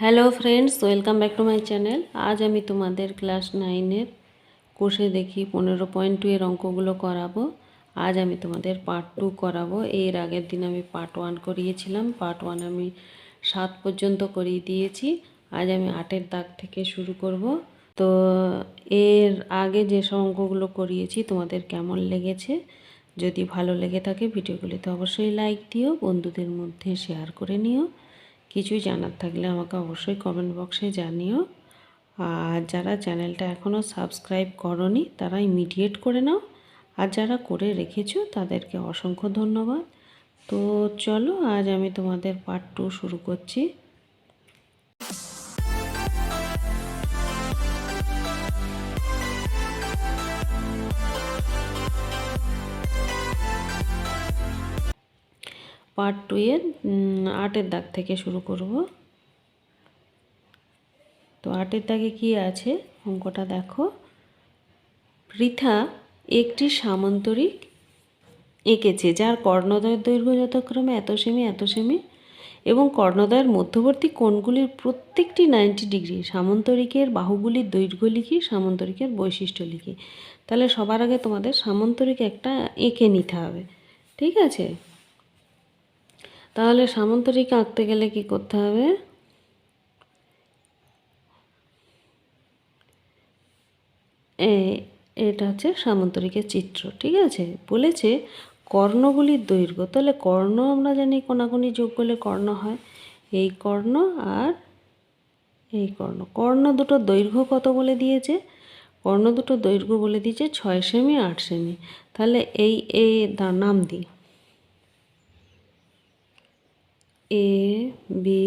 Hello friends, welcome back to my channel. আজ আমি তোমাদের ক্লাস নাইনের কোষে দেখি পনেরো পয়েন্ট টু এর অঙ্কগুলো করাবো। আজ আমি তোমাদের পার্ট টু করাবো। এর আগের দিন আমি পার্ট ওয়ান করিয়েছিলাম। পার্ট ওয়ান আমি সাত পর্যন্ত করিয়ে দিয়েছি। আজ আমি আটের দাগ থেকে শুরু করব। তো এর আগে যেসব অঙ্কগুলো করিয়েছি, তোমাদের কেমন লেগেছে? যদি ভালো লেগে থাকে ভিডিওগুলিতে অবশ্যই লাইক দিও, বন্ধুদের মধ্যে শেয়ার করে নিও। কিছুই জানার থাকলে আমাকে অবশ্যই কমেন্ট বক্সে জানিও। আর যারা চ্যানেলটা এখনও সাবস্ক্রাইব করনি, তারা ইমিডিয়েট করে নাও। আর যারা করে রেখেছো, তাদেরকে অসংখ্য ধন্যবাদ। তো চলো, আজ আমি তোমাদের পার্ট টু শুরু করছি। পার্ট টু এর আটের দাগ থেকে শুরু করব। তো আটের দাগে কি আছে? অঙ্কটা দেখো। পৃথা একটি সামান্তরিক এঁকেছে, যার কর্ণদয়ের দৈর্ঘ্য যথাক্রমে এত সেমি এত সেমি এবং কর্ণদয়ের মধ্যবর্তী কোণগুলির প্রত্যেকটি নাইনটি ডিগ্রি সামান্তরিকের বাহুগুলির দৈর্ঘ্য লিখি, সামান্তরিকের বৈশিষ্ট্য লিখি। তাহলে সবার আগে তোমাদের সামান্তরিক একটা এঁকে নিতে হবে। ঠিক আছে? তাহলে সামান্তরিক আঁকতে গেলে কি করতে হবে? এটা হচ্ছে সামন্তরিকের চিত্র, ঠিক আছে? বলেছে কর্ণগুলির দৈর্ঘ্য, তাহলে কর্ণ আমরা জানি কোনাকুনি যোগ করলে কর্ণ হয়। এই কর্ণ আর এই কর্ণ। কর্ণ দুটো দৈর্ঘ্য কত বলে দিয়েছে? কর্ণ দুটো দৈর্ঘ্য বলে দিয়েছে ছয় সেমি, আট সেমি। তাহলে এই, এ নাম দিই। এ, বি,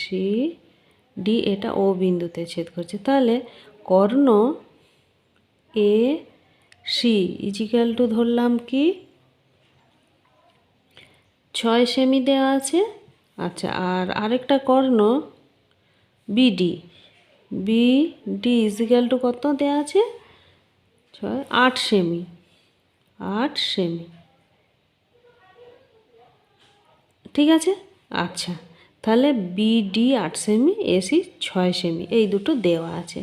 সি, ডি, এটা ও বিন্দুতে ছেদ করছে। তাহলে কর্ণ এ, সি ইজিক্যাল টু ধরলাম কি? ছয় সেমি দেওয়া আছে। আচ্ছা আর আরেকটা কর্ণ BD. B D equal to কত দেওয়া আছে? ছয়, আট সেমি। আট সেমি। ঠিক আছে? আচ্ছা তাহলে বিডি আট সেমি এসি ছয় সেমি এই দুটো দেওয়া আছে।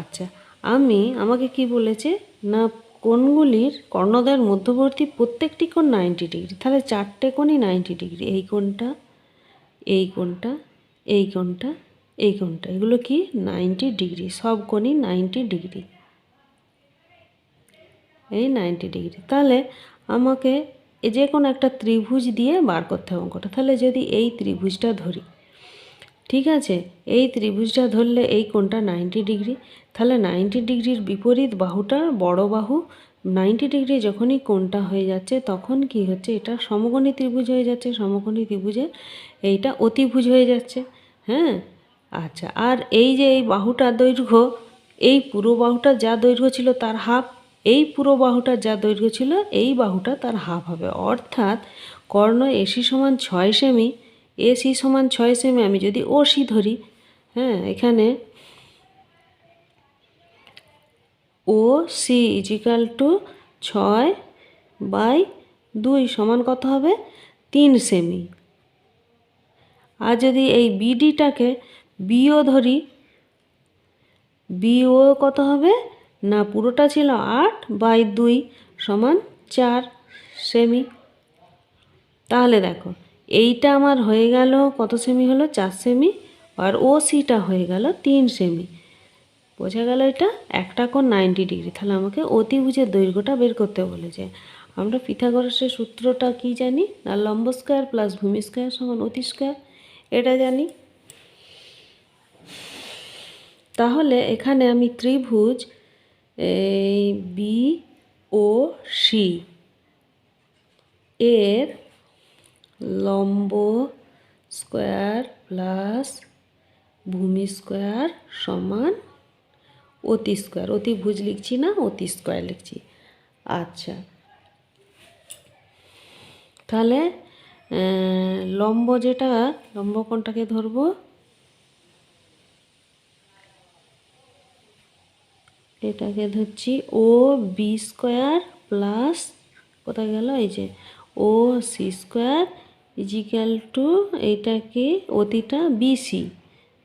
আচ্ছা আমি, আমাকে কি বলেছে? না, কোণগুলির কর্ণদয়ের মধ্যবর্তী প্রত্যেকটি কোণ নাইনটি ডিগ্রি তাহলে চারটে কোণই নাইনটি ডিগ্রি এই কোণটা এই কোণটা এই কোণটা এই কোণটা, এগুলো কি? নাইনটি ডিগ্রি সব কোণই নাইনটি ডিগ্রি এই নাইনটি ডিগ্রি তাহলে আমাকে যে কোনো একটা ত্রিভুজ দিয়ে বার করতে হবে অঙ্কটা। তাহলে যদি এই ত্রিভুজটা ধরি, ঠিক আছে? এই ত্রিভুজটা ধরলে এই কোণটা নাইনটি ডিগ্রি তাহলে নাইনটি ডিগ্রির বিপরীত বাহুটার বড় বাহু নাইনটি ডিগ্রি যখনই কোণটা হয়ে যাচ্ছে, তখন কি হচ্ছে? এটা সমকোণী ত্রিভুজ হয়ে যাচ্ছে, সমকোণী ত্রিভুজে এইটা অতিভুজ হয়ে যাচ্ছে হ্যাঁ? আচ্ছা আর এই যে এই বাহুটার দৈর্ঘ্য, এই পুরো বাহুটা যা দৈর্ঘ্য ছিল তার হাফ এই পুরো বাহুটা যা দৈর্ঘ্য ছিল, এই বাহুটা তার হাফ হবে। অর্থাৎ কর্ণ এসি সমান ছয় সেমি এসি সমান ছয় সেমি আমি যদি ও সি ধরি হ্যাঁ এখানে ও সি ইজিক্যাল টু ছয় বাই দুই সমান কত হবে? তিন সেমি আর যদি এই বিডিটাকে বিও ধরি বিও কত হবে? না পুরোটা ছিল আট বাই দুই সমান চার সেমি। তাহলে দেখো, এইটা আমার হয়ে গেল কত সেমি হলো? চার সেমি। আর ও সিটা হয়ে গেল তিন সেমি। বোঝা গেল এটা? একটা কোণ নাইনটি ডিগ্রি। তাহলে আমাকে অতিভুজের দৈর্ঘ্যটা বের করতে বলেছে। আমরা পিথাগোরাসের সূত্রটা কি জানি? না লম্ব স্কোয়ার প্লাস ভূমি স্কোয়ার সমান অতি স্কোয়ার? এটা জানি। তাহলে এখানে আমি ত্রিভুজ এই বি ও সি। এর লম্ব স্কোয়ার প্লাস ভূমি স্কোয়ার সমান অতি স্কোয়ার। অতিভুজ লিখছি না, অতি স্কোয়ার লিখছি। আচ্ছা। তাহলে লম্ব যেটা, লম্ব কোনটাকে ধরবো। এটাকে ধরছি ও বি স্কোয়ার প্লাস কোথায় গেল? এই যে O C square equal to এইটাকে অতিটা বিসি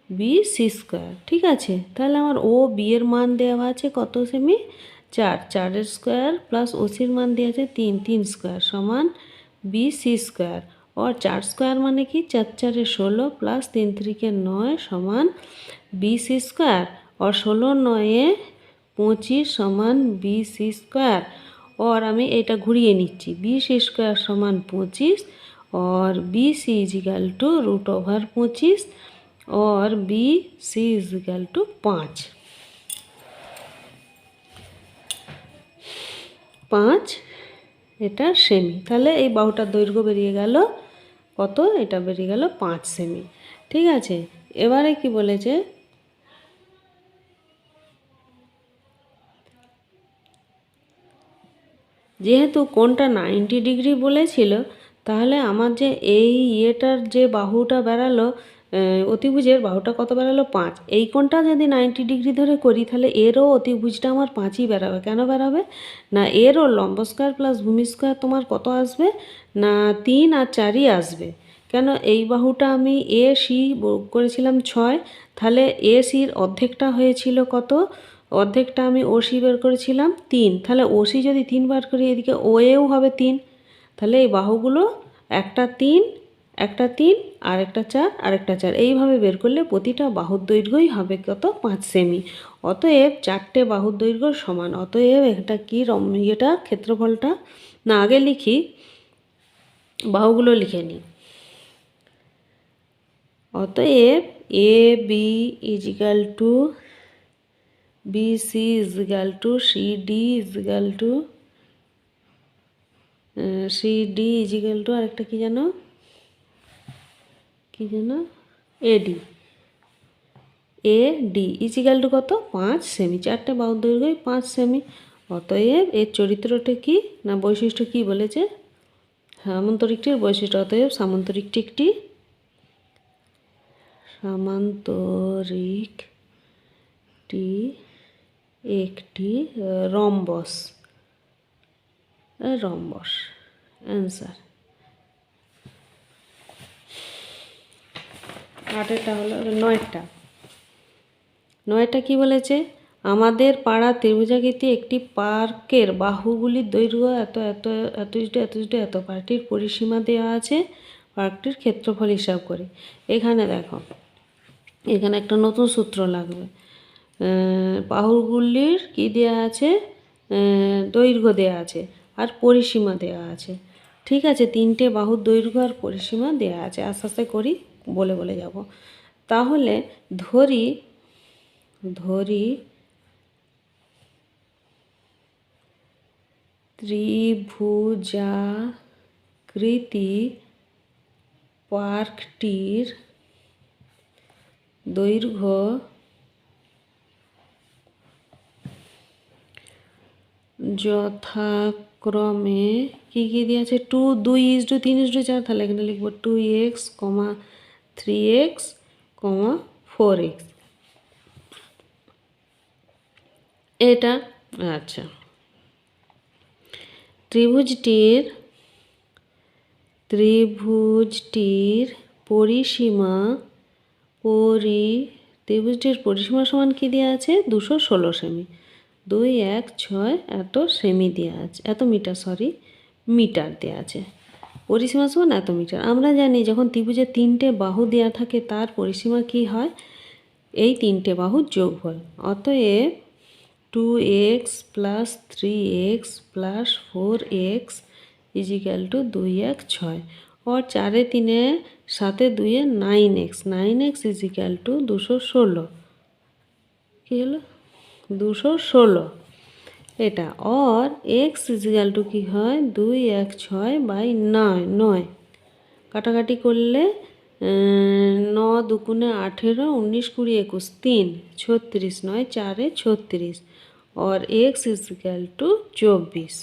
বি সি স্কোয়ার। ঠিক আছে? তাহলে আমার ও বি এর মান দেওয়া আছে কত সেমি? চার। চারের স্কোয়ার প্লাস ওসির মান দেওয়া আছে তিন। তিন স্কোয়ার সমান বি সি স্কোয়ার। ও চার স্কোয়ার মানে কি? চার চারে ষোলো প্লাস তিন তিরিকে নয় সমান বি সি স্কোয়ার। ও ষোলো নয়ে পঁচিশ সমান বি সি স্কোয়ার और আমি এটা ঘুরিয়ে নিচ্ছি বি সি স্কোয়ার সমান পঁচিশ और B C is equal to root over पच्चीस और बी सी इजिकल टू पाँच পাঁচ এটা সেমি তাহলে এই বাহুটার দৈর্ঘ্য বেরিয়ে গেল কত এটা বেরিয়ে গেল পাঁচ সেমি ঠিক আছে এবারে কি বলেছে যেহেতু কোনটা নাইনটি ডিগ্রি বলেছিল, তাহলে আমার যে এই ইয়েটার যে বাহুটা বেরালো অতিভুজের বাহুটা কত বেরালো পাঁচ। এই কোণটা যদি নাইনটি ডিগ্রি ধরে করি, তাহলে এরও অতিভুজটা আমার পাঁচই বেরাবে কেন বেরাবে না, এরও লম্ব স্কোয়ার প্লাস ভূমি স্কোয়ার তোমার কত আসবে? না, তিন আর চারই আসবে। কেন এই বাহুটা আমি এ সি করেছিলাম ছয়, তাহলে এ সির অর্ধেকটা হয়েছিল কত? অর্ধেকটা আমি ওসি বের করেছিলাম, তিন। তাহলে ও সি যদি তিন বার করি এদিকে ও এও হবে তিন। তাহলে এই বাহুগুলো একটা তিন একটা তিন, আর একটা চার, আর একটা চার। এইভাবে বের করলে প্রতিটা বাহুর দৈর্ঘ্যই হবে কত? পাঁচ সেমি। অতএব চারটে বাহুর দৈর্ঘ্য সমান। অতএব এটা কি রম ইয়েটা, ক্ষেত্রফলটা? না, আগে লিখি। বাহুগুলো লিখে নিই। অতএব A, B equal to B C equal to C D equal to C D equal to আরেকটা কী জানো? কী জানো? AD A D equal to কত? পাঁচ সেমি চারটে বাহুর দৈর্ঘ্য পাঁচ সেমি অতএব এর চরিত্রটা কি না বৈশিষ্ট্য কি বলেছে? সামান্তরিকটির বৈশিষ্ট্য, অতএব সামান্তরিকটি একটি সামান্তরিকটি একটি রম্বস। রম্বস। অ্যান্সার আটেরটা হলো, নয়টা। নয়টা কি বলেছে? আমাদের পাড়া ত্রিভুজাকৃতি একটি পার্কের বাহুগুলির দৈর্ঘ্য এত এত এত ইস্টু এত ইস্টু এত। পার্কটির পরিসীমা দেওয়া আছে। পার্কটির ক্ষেত্রফল হিসাব করে। এখানে দেখো, এখানে একটা নতুন সূত্র লাগবে। বাহুগুলির কি দেওয়া আছে? দৈর্ঘ্য দেওয়া আছে আর পরিসীমা দেওয়া আছে। ঠিক আছে, তিনটে বাহুর দৈর্ঘ্য আর পরিসীমা দেওয়া আছে। আস্তে আস্তে করি, বলে বলে যাব। তাহলে ধরি ধরি ত্রিভুজাকৃতি পার্কটির দৈর্ঘ্য যথাক্রমে কী কী দিয়েছে? টু দুই ইস টু তিন ইস টু চার, তাহলে এখানে লিখব two x comma three x comma four x এটা আচ্ছা। ত্রিভুজটির ত্রিভুজটির পরিসীমা পরি, ত্রিভুজটির পরিসীমা সমান কী দেওয়া আছে? দুশো ষোলো সেমি। দুই এক ছয় এত সেমি দেওয়া আছে, এত মিটার সরি মিটার দেওয়া আছে। পরিসীমা সমান এত মিটার। আমরা জানি যখন ত্রিভুজের তিনটে বাহু দেওয়া থাকে, তার পরিসীমা কি হয়? এই তিনটে বাহুর যোগফল। অতএব two x plus three x plus four x equal to দুই এক ছয়। ও চারে তিনে, সাতে দুইয়ে nine x nine x equal to দুশো ষোলো। কী হলো? দুশো ষোলো। এটা অর এক্স ইজিক্যাল টু কী হয়? দুই, এক, ছয় বাই নয় নয়। কাটাকাটি করলে ন দুগুণে আঠেরো, উনিশ, কুড়ি, একুশ, তিন, ছত্রিশ, নয়, চারে ছত্রিশ। অর এক্স ইজিক্যাল টু চব্বিশ।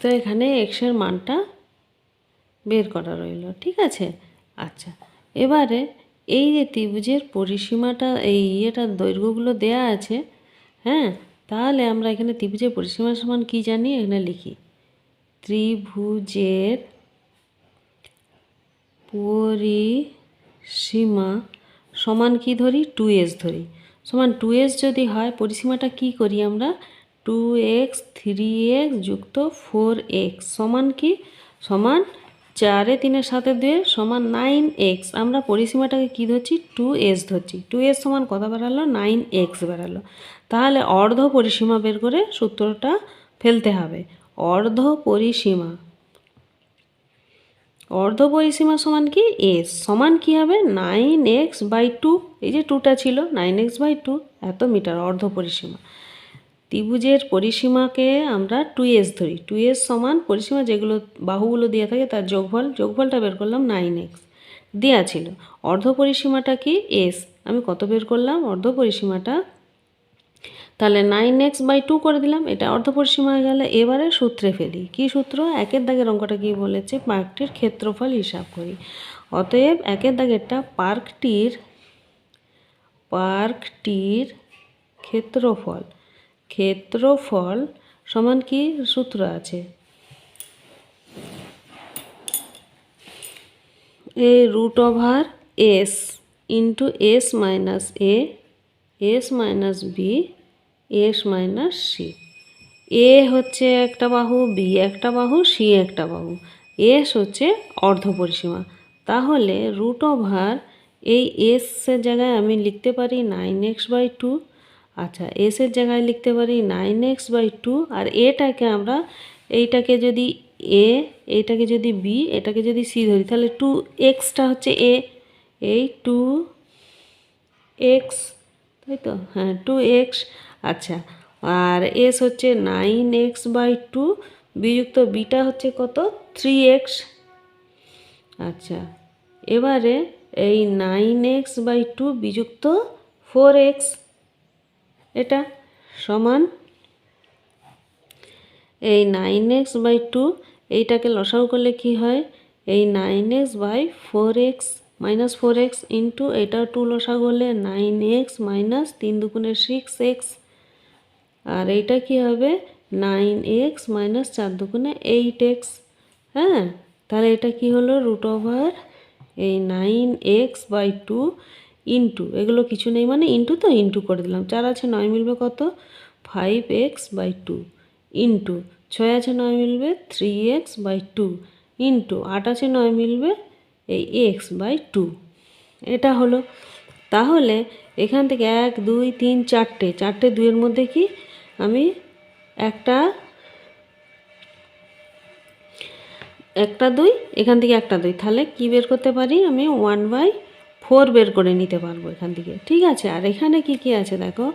তো এখানে এক্সের মানটা বের করা রইল, ঠিক আছে? আচ্ছা এবারে এই যে ত্রিভুজের পরিসীমাটা, এই ইয়েটার দৈর্ঘ্যগুলো দেয়া আছে হ্যাঁ? তাহলে আমরা এখানে ত্রিভুজের পরিসীমা সমান কী জানি? এখানে লিখি। ত্রিভুজের পরিসীমা সমান কি ধরি? টু এস ধরি। সমান টু এস যদি হয়, পরিসীমাটা কি করি আমরা? টু এক্স, থ্রি এক্স যুক্ত ফোর এক্স। সমান কি? সমান চারে তিনের সাথে দুয়ে সমান নাইন এক্স। আমরা পরিসীমাটাকে কী ধরছি? টু এস ধরছি। টু এস সমান কত বেরালো নাইন এক্স বেরালো তাহলে অর্ধ পরিসীমা বের করে সূত্রটা ফেলতে হবে। অর্ধ পরিসীমা। অর্ধ পরিসীমা সমান কি? এস। সমান কি হবে? Nine x by two. এই যে টুটা ছিল, নাইন এক্স বাই টু। এত মিটার অর্ধ পরিসীমা। ত্রিভুজের পরিসীমাকে আমরা টু এস ধরি। টু এস সমান পরিসীমা যেগুলো বাহুগুলো দেওয়া থাকে তার যোগফল, যোগফলটা বের করলাম নাইন এক্স দেওয়া ছিল। অর্ধ পরিসীমাটা কি এস আমি কত বের করলাম? অর্ধ পরিসীমাটা। তাহলে নাইন এক্স বাই টু করে দিলাম। এটা অর্ধ পরিসীমা হয়ে গেলে এবারে সূত্রে ফেলি। কি সূত্র? একের দাগের অঙ্কটা কি বলেছে? পার্কটির ক্ষেত্রফল হিসাব করি। অতএব একের দাগেরটা পার্কটির পার্কটির ক্ষেত্রফল ক্ষেত্রফল সমান কি সূত্র আছে? A root over S into S minus A S minus B S minus C A হচ্ছে একটা বাহু বি একটা বাহু সি একটা বাহু। এস হচ্ছে অর্ধ পরিসীমা। তাহলে রুট ওভার এই এসের জায়গায় আমি লিখতে পারি নাইন এক্স বাই টু আচ্ছা এসের জায়গায় লিখতে পারি নাইন এক্স বাই টু আর এটাকে আমরা এইটাকে যদি এ এইটাকে যদি বি এটাকে যদি সি ধরি, তাহলে টু এক্সটা হচ্ছে এ এই টু এক্স তাই তো? হ্যাঁ টু এক্স আচ্ছা আর এস হচ্ছে নাইন এক্স বাই টু বিযুক্ত বিটা হচ্ছে কত? থ্রি এক্স আচ্ছা এবারে এই নাইন এক্স বাই টু বিযুক্ত ফোর এক্স এটা সমান এই নাইন এক্স বাই টু এইটাকে লসাও করলে কি হয়? এই nine x by four x minus four x into এটা টু লসা করলে নাইন এক্স মাইনাস তিন দুগুণে সিক্স এক্স আর এইটা কি হবে? নাইন এক্স মাইনাস চার দুগুণে এইট এক্স হ্যাঁ? তাহলে এটা কি হলো? রুট ওভার এই nine x by two into এগুলো কিছু নেই মানে ইন্টু তো ইন্টু করে দিলাম। চার আছে নয় মিলবে কত? Five x by two into ছয় আছে নয় মিলবে three x by two into আট আছে নয় মিলবে এই এক্স বাই টু এটা হলো। তাহলে এখান থেকে এক, দুই, তিন, চারটে। চারটে দুইয়ের মধ্যে কি আমি একটা একটা দুই, এখান থেকে একটা দুই। তাহলে কি বের করতে পারি আমি? ওয়ান বাই ফোর বের করে নিতে পারব এখান থেকে। ঠিক আছে? আর এখানে কি কি আছে দেখো?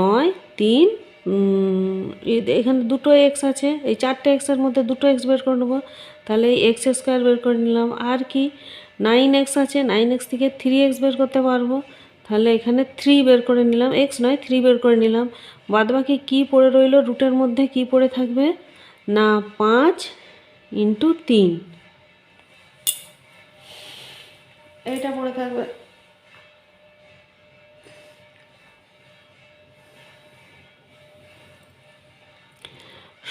নয়, তিন এখানে দুটো এক্স আছে। এই চারটে এক্সের মধ্যে দুটো এক্স বের করে নেব। তাহলে এই এক্স স্কোয়ার বের করে নিলাম। আর কি? নাইন এক্স আছে। নাইন এক্স থেকে থ্রি এক্স বের করতে পারব। তাহলে এখানে থ্রি বের করে নিলাম। এক্স নয় থ্রি বের করে নিলাম। বাদ বাকি কী পড়ে রইল? রুটের মধ্যে কি পড়ে থাকবে? না, পাঁচ ইন্টু তিন। এইটা পড়ে থাকবে।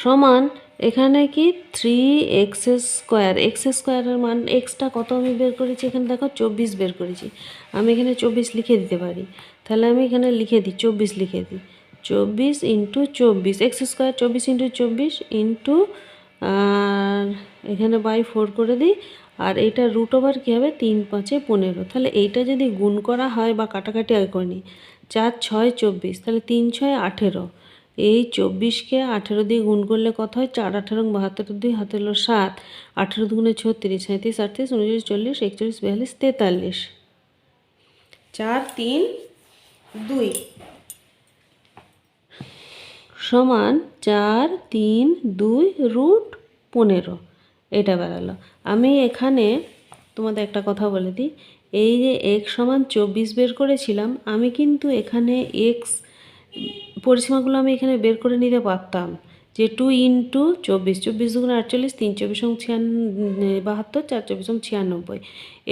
সমান এখানে কি থ্রি এক্স স্কোয়ার এক্স স্কোয়ারের মান এক্সটা কত আমি বের করেছি? এখানে দেখো চব্বিশ বের করেছি। আমি এখানে চব্বিশ লিখে দিতে পারি। তাহলে আমি এখানে লিখে দিই, চব্বিশ লিখে দিই। চব্বিশ ইন্টু চব্বিশ এক্স স্কোয়ার চব্বিশ ইন্টু চব্বিশ ইন্টু আর এখানে বাই ফোর করে দিই। আর এইটা রুট ওভার কী হবে? তিন পাঁচে পনেরো। তাহলে এইটা যদি গুণ করা হয় বা কাটাকাটি আগে করে নিই, চার, ছয়, চব্বিশ। তাহলে তিন, ছয়, আঠেরো। এই চব্বিশকে আঠেরো দিয়ে গুণ করলে কত হয়? চার, আঠেরো, বাহাত্তর, দুই হাতে হলো সাত। আঠেরো দুগুণে ছত্রিশ সাঁত্রিশ আটত্রিশ, উনচল্লিশ, চল্লিশ, একচল্লিশ, বিয়াল্লিশ, তেতাল্লিশ। চার, তিন, দুই। সমান চার, তিন, দুই রুট পনেরো। এটা বেরালো আমি এখানে তোমাদের একটা কথা বলে দিই। এই যে এক্স সমান চব্বিশ বের করেছিলাম, আমি কিন্তু এখানে এক্স পরিসীমাগুলো আমি এখানে বের করে নিতে পারতাম। যে টু ইন্টু চব্বিশ চব্বিশ দুগুণ আটচল্লিশ, তিন চব্বিশ ছিয়ান বাহাত্তর, চার চব্বিশ ছিয়ানব্বই।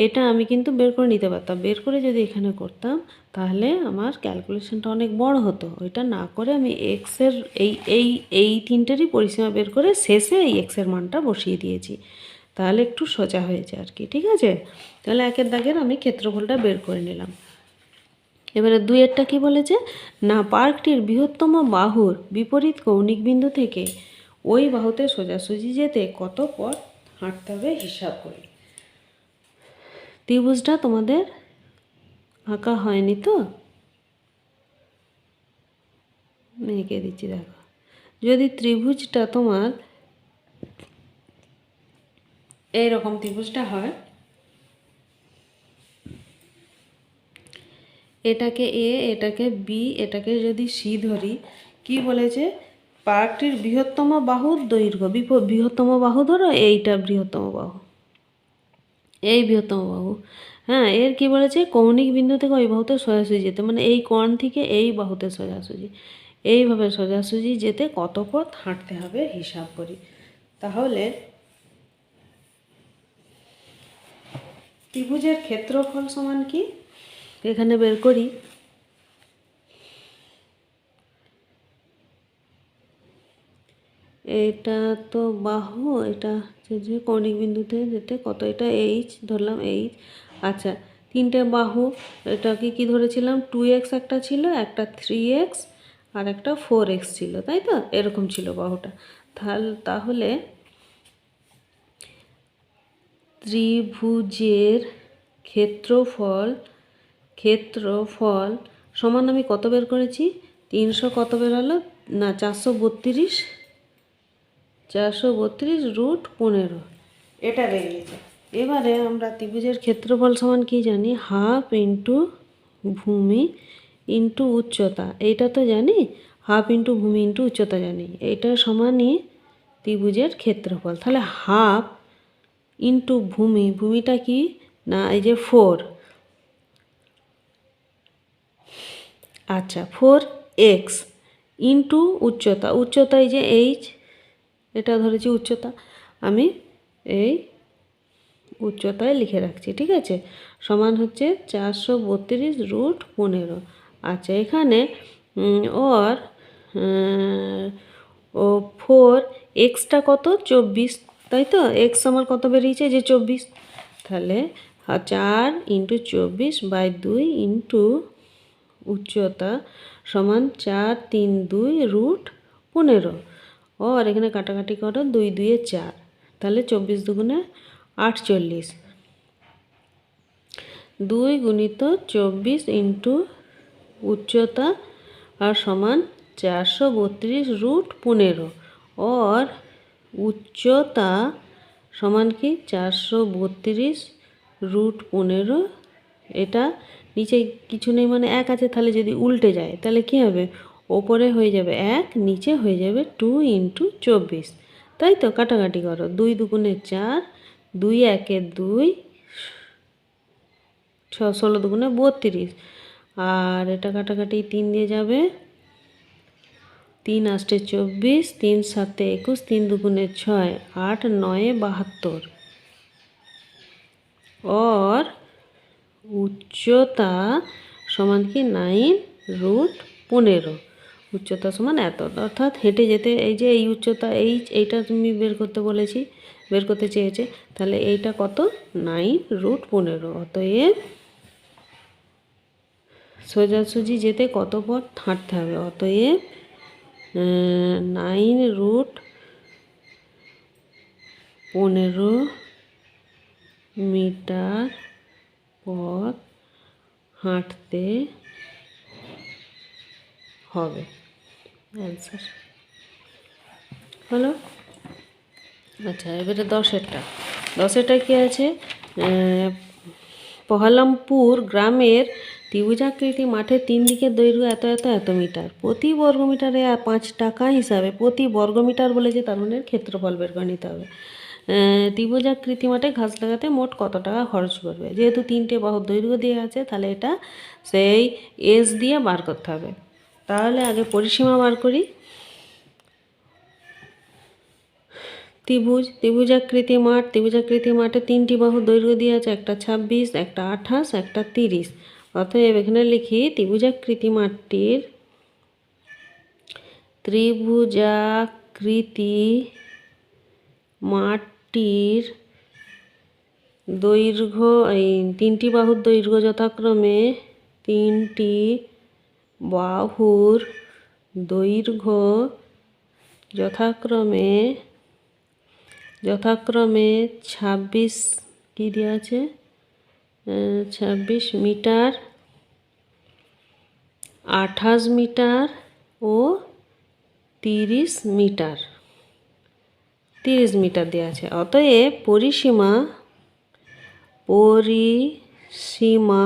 এটা আমি কিন্তু বের করে নিতে পারতাম। বের করে যদি এখানে করতাম, তাহলে আমার ক্যালকুলেশনটা অনেক বড় হতো। ওইটা না করে আমি এক্সের এই এই এই তিনটেরই পরিসীমা বের করে শেষে এই এক্সের মানটা বসিয়ে দিয়েছি। তাহলে একটু সোজা হয়েছে আর কি, ঠিক আছে? তাহলে একের দাগের আমি ক্ষেত্রফলটা বের করে নিলাম। এবারে দুইয়েরটা কি বলেছে না, পার্কটির বৃহত্তম বাহুর বিপরীত কৌণিক বিন্দু থেকে ওই বাহুতে সোজাসুজি যেতে কত পথ হাঁটতে হবে হিসাব করি। ত্রিভুজটা তোমাদের আঁকা হয়নি তো? এঁকে দিচ্ছি, দেখো। যদি ত্রিভুজটা তোমার এইরকম ত্রিভুজটা হয় এটাকে এ, এটাকে বি, এটাকে যদি সি ধরি, কি বলেছে? পার্কটির বৃহত্তম বাহুর দৈর্ঘ্য বৃহত্তম বাহু ধরো, এইটা বৃহত্তম বাহু। এই বৃহত্তম বাহু। হ্যাঁ এর কি বলেছে? কৌণিক বিন্দু থেকে ওই বাহুতে সোজাসুজি যেতে মানে এই কোণ থেকে এই বাহুতে সোজাসুজি। এইভাবে সোজাসুজি যেতে কত পথ হাঁটতে হবে হিসাব করি। তাহলে ত্রিভুজের ক্ষেত্রফল সমান কি? এখানে বের করি। এটা তো বাহু, এটা যে কৌণিক বিন্দুতে যেতে কত? এটা এইচ ধরলাম এইচ আচ্ছা তিনটে বাহু, এটাকে কি ধরেছিলাম? টু এক্স একটা ছিল, একটা থ্রি এক্স আর একটা ফোর এক্স ছিল, তাই তো? এরকম ছিল বাহুটা। তাহলে ত্রিভুজের ক্ষেত্রফল ক্ষেত্রফল সমান আমি কত বের করেছি? তিনশো কত বের হলো? না, চারশো বত্রিশ। চারশো বত্রিশ রুট পনেরো। এটা বেরিয়েছে এবারে আমরা ত্রিভুজের ক্ষেত্রফল সমান কি জানি? হাফ ইন্টু ভূমি ইন্টু উচ্চতা। এইটা তো জানি? হাফ ইন্টু ভূমি ইন্টু উচ্চতা জানি। এইটা সমানই ত্রিভুজের ক্ষেত্রফল। তাহলে হাফ ইন্টু ভূমি, ভূমিটা কি? না, এই যে ফোর। আচ্ছা ফোর এক্স ইন্টু উচ্চতা উচ্চতা এই যে এইচ এটা ধরেছি উচ্চতা, আমি এই উচ্চতায় লিখে রাখছি, ঠিক আছে? সমান হচ্ছে চারশো বত্রিশ রুট পনেরো। আচ্ছা এখানে ওর ও ফোর এক্সটা কত? চব্বিশ, তাই তো? এক্স আমার কত বেরিয়েছে? যে চব্বিশ। তাহলে চার ইন্টু চব্বিশ বাই দুই ইন্টু উচ্চতা সমান চার তিন দুই রুট পনেরো। ও আর এখানে কাটাকাটি করো, দুই দুইয়ে চার। তাহলে চব্বিশ দুগুণে আটচল্লিশ। দুই গুণিত চব্বিশ ইন্টু উচ্চতা আর সমান চারশো বত্রিশ রুট পনেরো। ওর উচ্চতা সমান কি? চারশো বত্রিশ রুট পনেরো। এটা নিচে কিছু নেই মানে এক আছে, তাহলে যদি উল্টে যায়, তাহলে কি হবে? ওপরে হয়ে যাবে এক, নিচে হয়ে যাবে টু ইন্টু চব্বিশ। তাই তো কাটাকাটি করো। দুই দুগুণে চার, দুই একে দুই, ছ, ষোলো দুগুণে বত্রিশ। আর এটা কাটাকাটি তিন দিয়ে যাবে। তিন আষ্টে চব্বিশ, তিন সাতে একুশ, তিন দুগুণে ছয়, আট, নয়ে বাহাত্তর। और উচ্চতা সমান কি নাইন রুট পনেরো। উচ্চতা সমান এত অর্থাৎ হেঁটে যেতে এই যে এই উচ্চতা, এই এইটা তুমি বের করতে বলেছি, বের করতে চেয়েছে, তাহলে এইটা কত? নাইন রুট পনেরো। অতএব সোজাসুজি যেতে কত পথ? হাঁটতে হবে। অতএব নাইন রুট পনেরো মিটার পথ হাঁটতে হবে। অ্যান্সার হলো আচ্ছা এবারে দশেরটা। দশেরটা কি আছে? পহালামপুর গ্রামের ত্রিভুজাকৃতি মাঠের তিন দিকের দৈর্ঘ্য এত এত এত মিটার। প্রতি বর্গমিটারে পাঁচ টাকা হিসাবে, প্রতি বর্গমিটার বলেছে তার মানে ক্ষেত্রফল বের করে নিতে হবে। ত্রিভুজাকৃতি মাঠে ঘাস লাগাতে মোট কত টাকা খরচ করবে? যেহেতু তিনটে বাহুর দৈর্ঘ্য দিয়ে আছে, তাহলে এটা সেই এস দিয়ে বার করতে হবে। তাহলে আগে পরিসীমা বার করি। ত্রিভুজ ত্রিভুজাকৃতি মাঠ ত্রিভুজাকৃতি মাঠে তিনটি বাহু দৈর্ঘ্য দিয়ে আছে, একটা ছাব্বিশ, একটা আঠাশ, একটা তিরিশ। অতএব এখানে লিখি ত্রিভুজাকৃতি মাঠটির ত্রিভুজাকৃতি মাঠটির দৈর্ঘ্য, এই তিনটি বাহুর দৈর্ঘ্য যথাক্রমে তিনটি বাহুর দৈর্ঘ্য যথাক্রমে যথাক্রমে ছাব্বিশ কী দেওয়া আছে? ছাব্বিশ মিটার, আঠাশ মিটার ও তিরিশ মিটার। তিরিশ মিটার দেওয়া আছে। অতএব পরিসীমা পরিসীমা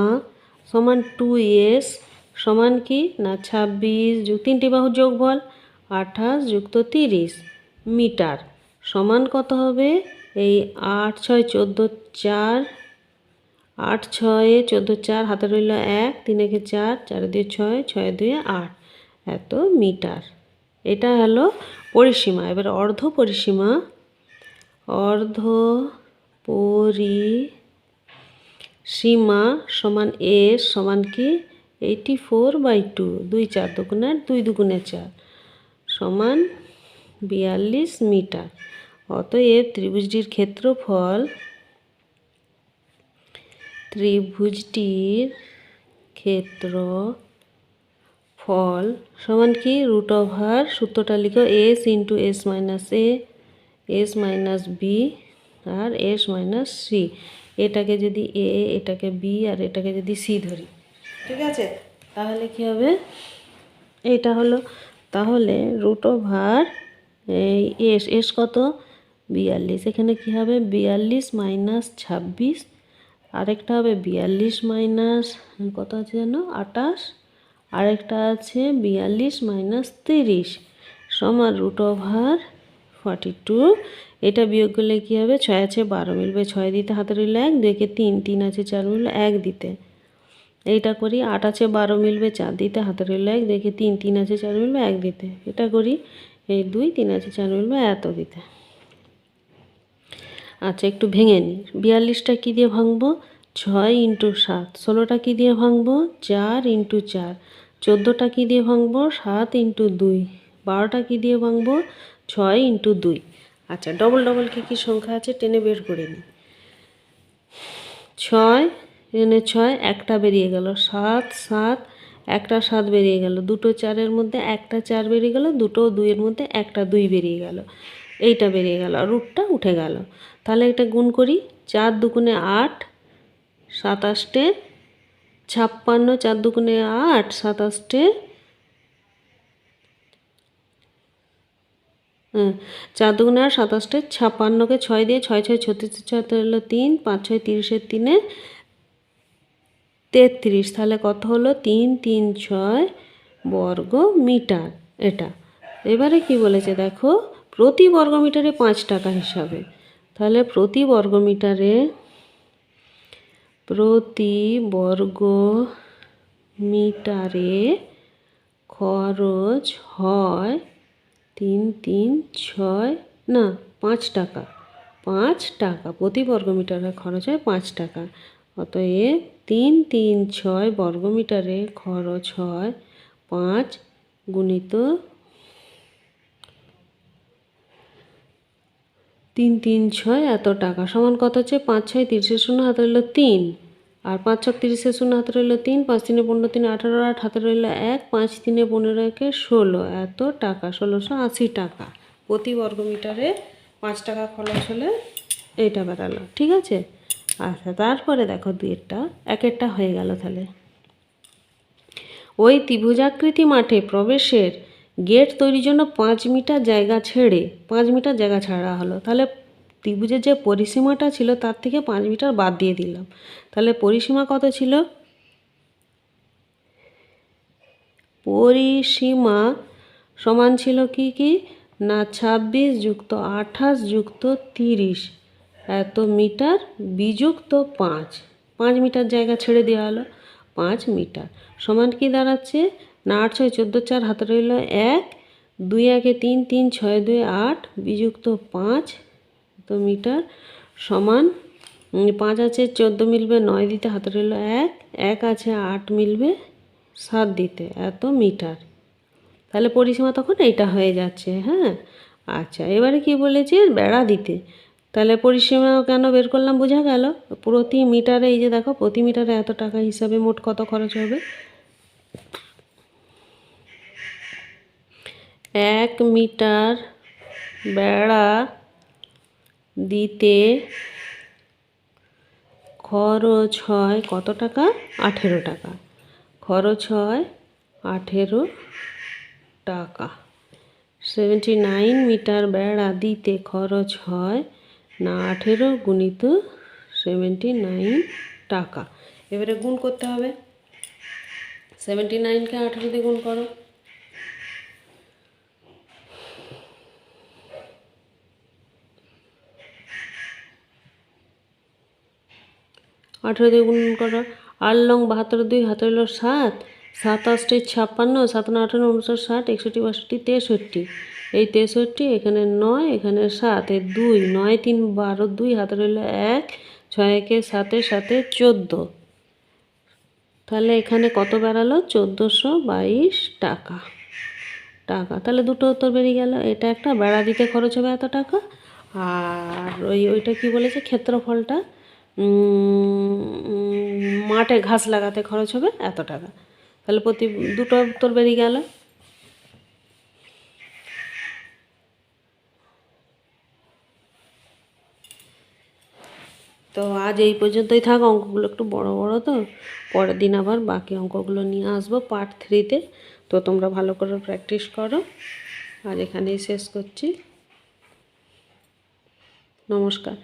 সমান টু এস সমান কি? না, ছাব্বিশ যুগ তিনটি বাহুর যোগফল আঠাশ যুক্ত তিরিশ মিটার। সমান কত হবে? এই আট ছয় চোদ্দ চার, আট ছয়ে চোদ্দ চার হাতে রইল এক, তিন একে চার চার দুয়ে ছয় ছয় দুয়ে আট। এত মিটার। এটা হলো পরিসীমা, এবার অর্ধ পরিসীমা অর্ধ পরিসীমা সমান এ সমান কি? এইটি ফোর বাই টু দুই চার দুগুণের দুই দুগুণে চার সমান বিয়াল্লিশ মিটার। অতএব ত্রিভুজটির ক্ষেত্রফল, ত্রিভুজটির ক্ষেত্র ফল সমান কি? রুট ওভার সূত্রটা লিখো S into S minus A S minus B R S minus C এটাকে যদি এ এটাকে বি আর এটাকে যদি সি ধরি। ঠিক আছে? তাহলে কি হবে? এটা হলো, তাহলে রুট ওভার এই এস এস কত? বিয়াল্লিশ। এখানে কি হবে? বিয়াল্লিশ মাইনাস ছাব্বিশ। আরেকটা হবে বিয়াল্লিশ মাইনাস কত আছে যেন আটাশ আরেকটা আছে বিয়াল্লিশ মাইনাস তিরিশ, সমান রুট ওভার ফর্টি টু এটা বিয়োগ করলে কী হবে? ছয় আছে, বারো মিলবে, ছয় দিতে হাতে রইল এক দুইকে তিন তিন আছে, চার মিলবে এক দিতে। এইটা করি, আট আছে, বারো মিলবে, চার দিতে হাতে রইল এক দুইকে তিন তিন আছে, চার মিলবে এক দিতে। এটা করি এই দুই, তিন আছে, চার মিলবে এত দিতে। আচ্ছা একটু ভেঙে নিই বিয়াল্লিশটা কী দিয়ে ভাঙবো? ছয় ইন্টু সাত। ষোলোটা কী দিয়ে ভাঙবো? চার ইন্টু চার। চোদ্দোটা কী দিয়ে ভাঙবো? সাত ইন্টু দুই। বারোটা কী দিয়ে ভাঙবো? ছয় ইন্টু দুই। আচ্ছা ডবল ডবল কী কী সংখ্যা আছে টেনে বের করে নিই ছয় এনে ছয়, একটা বেরিয়ে গেল। সাত সাত, একটা সাত বেরিয়ে গেল। দুটো চারের মধ্যে একটা চার বেরিয়ে গেল, দুটো দুইয়ের মধ্যে একটা দুই বেরিয়ে গেল। এইটা বেরিয়ে গেল, রুটটা উঠে গেল। তাহলে এটা গুণ করি, চার দুগুণে আট সাতাশটে ছাপ্পান্ন, চার দুগুণে আট, সাতাশটে হ্যাঁ চার দুগুণে আট, সাতাশটে ছাপ্পান্নকে ছয় দিয়ে ছয় ছয়, ছত্রিশ, ছয় হলো তিন, পাঁচ, ছয় তিরিশের তিনে তেত্রিশ। তাহলে কত হলো? তিন তিন, ছয় বর্গ মিটার এটা। এবারে কি বলেছে দেখো? প্রতি বর্গমিটারে পাঁচ টাকা হিসাবে। তাহলে প্রতি বর্গমিটারে প্রতি বর্গ মিটারে খরচ হয় তিন তিন ছয়, না, পাঁচ টাকা। পাঁচ টাকা। প্রতি বর্গমিটারে খরচ হয় পাঁচ টাকা। অতএব তিন তিন ছয় বর্গমিটারে খরচ হয় পাঁচ গুণিত তিন তিন, ছয়, এত টাকা। সমান কত হচ্ছে? পাঁচ, ছয় তিরিশের শূন্য, হাতে রইল তিন। আর পাঁচ ছক তিরিশের শূন্য, হাতে রইল তিন, পাঁচ, তিনে পনেরো, তিনে আঠারো, আট, হাতে রইল এক, পাঁচ, তিনে পনেরো, একে ষোলো। এত টাকা, ষোলোশো আশি টাকা। প্রতি বর্গমিটারে পাঁচ টাকা খরচ হলে এইটা বেরালো, ঠিক আছে? আচ্ছা তারপরে দেখো দুইয়েরটা। একেরটা হয়ে গেল তাহলে। ওই ত্রিভুজাকৃতি মাঠে প্রবেশের গেট তৈরির জন্য পাঁচ মিটার জায়গা ছেড়ে, পাঁচ মিটার জায়গা ছাড়া হলো। তাহলে ত্রিভুজের যে পরিসীমাটা ছিল তার থেকে পাঁচ মিটার বাদ দিয়ে দিলাম। তাহলে পরিসীমা কত ছিল? পরিসীমা সমান ছিল কি কি? না, ছাব্বিশ যুক্ত আঠাশ যুক্ত তিরিশ। এত মিটার বিযুক্ত পাঁচ। পাঁচ মিটার জায়গা ছেড়ে দেওয়া হলো। পাঁচ মিটার। সমান কি দাঁড়াচ্ছে? না, আট ছয় চোদ্দ চার হাতে রইল এক, দুই একে তিন তিন ছয় দুই আট, বিযুক্ত পাঁচ তো মিটার সমান পাঁচ আছে চোদ্দ মিলবে, নয় দিতে হাতে রইল এক এক আছে আট মিলবে, সাত দিতে, এত মিটার। তাহলে পরিসীমা তখন এইটা হয়ে যাচ্ছে হ্যাঁ? আচ্ছা এবারে কি বলেছে? বেড়া দিতে। তাহলে পরিসীমা কেন বের করলাম বোঝা গেল? প্রতি মিটারে, এই যে দেখো, প্রতি মিটারে এত টাকা হিসাবে মোট কত খরচ হবে? এক মিটার বেড়া দিতে খরচ হয় কত টাকা? আঠেরো টাকা। খরচ হয় আঠেরো টাকা। সেভেন্টি নাইন মিটার বেড়া দিতে খরচ হয় না আঠেরো গুণিত সেভেন্টি নাইন টাকা। এবারে গুণ করতে হবে। সেভেন্টি নাইনকে আঠেরো দিয়ে গুণ করো। আঠেরো দিয়ে গুণ করো। আট লং বাহাত্তর দুই হাতে হলো সাত। সাত আষ্টে ছাপ্পান্ন, সাত না আঠান্ন, উনষাট, ষাট, একষট্টি, বাষট্টি, তেষট্টি। এই তেষট্টি, এখানে নয়, এখানে সাত এর দুই। নয়, তিন, বারো, দুই হাতে রইল এক। ছয়, একে সাতে সাতে চোদ্দ। তাহলে এখানে কত বেড়ালো? চোদ্দোশো বাইশ টাকা। টাকা। তাহলে দুটো উত্তর বেরিয়ে গেল। এটা একটা বেড়া দিতে খরচ হবে এত টাকা। আর ওই, ওইটা কি বলেছে? ক্ষেত্রফলটা। মাঠে ঘাস লাগাতে খরচ হবে এত টাকা। তাহলে প্রতি দুটো উত্তর বেরিয়ে গেল। তো আজ এই পর্যন্তই থাক, অঙ্কগুলো একটু বড় বড় তো। পরের দিন আবার বাকি অঙ্কগুলো নিয়ে আসব পার্ট থ্রিতে তো। তোমরা ভালো করে প্র্যাকটিস করো। আর এখানেই শেষ করছি। নমস্কার।